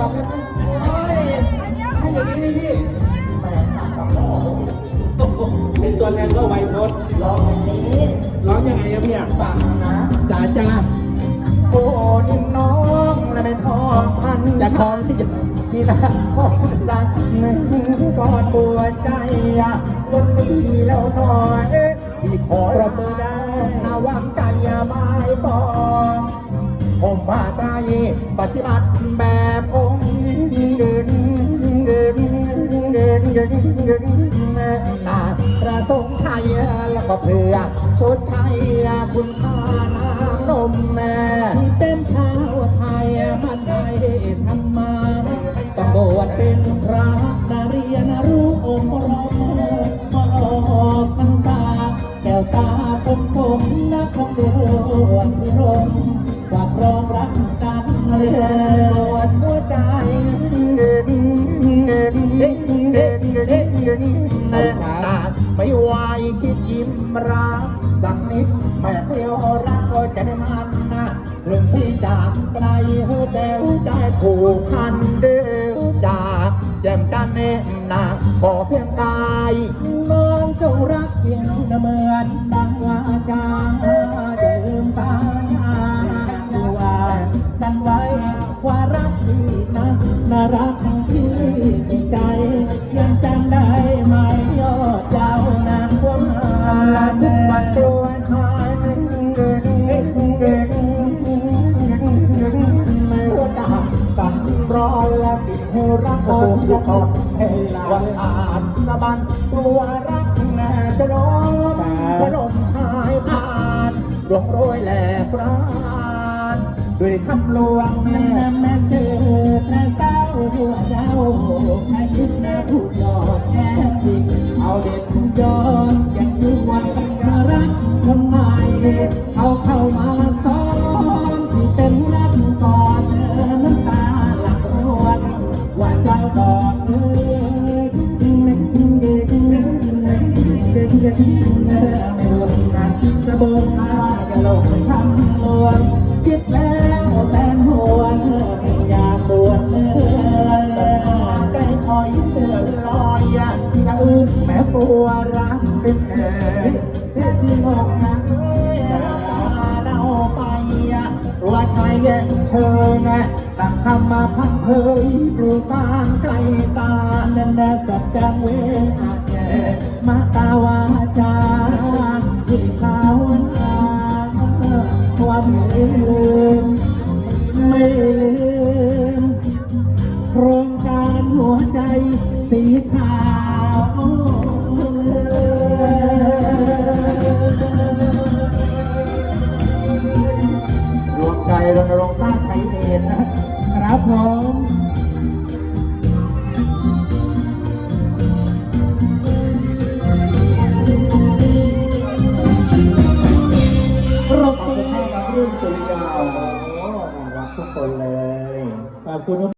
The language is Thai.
ยอมได้ไหมเฮ้ยให้อย่างนี้ดกับพ่เป็นตัวแทนก็ไวโพสร้องอย่างนี้ร้องยังไงอะพี่อะฟังนะจ๋าจ้าโอ้ดินน้องและในทองพันจะทอนที่จะนี่นะพ่อรักหนึ่งกอดบัวใจอะวันนี้แล้วหน่อยที่ขอรับมือได้นาวังใจอย่าไม้ปองผมว่าใจปฏิบัติแบบ ดินเดินเดินาประสงค์ไทยแล้วก็เพื่อชดใช้คุณค่าน้ำนมแม่เป็นชาวไทยมันได้ทำมาต้องบวชเป็น ไม่ไหวคิดยิ้มรักสักนิดแม่เที่ยวรักก็จะได้มันนะเรื่องที่จากไกลเฮือแต่ใจผูกพันเดือจากแจ่มจันเน่นาขอเพียงกายน้องจงรักเพียงเหมือน รักคนจะทอดให้ลาวันอานสะบันตัวรักแน่จะร้องพระลมชายผ่านดวงโรยแหลกรานด้วยคำลวงแม่แม่เกิดแม่เจ้าหัวเจ้าแม่ยิ้มแม่ วนคิดแล้วแฟนหวนไม่อยากบวชเลยใจคอยเสื่อลอยอย่างอื่นแม้ปัวรักเป็นแผลเสียที่งอกนะเราไปตัวชายแย่งเธอไงตั้งคำมาพันเพยปลูกตางไกลตานันดาสัจจังเว ไม่ลืมโครงการหัวใจสีขาว บ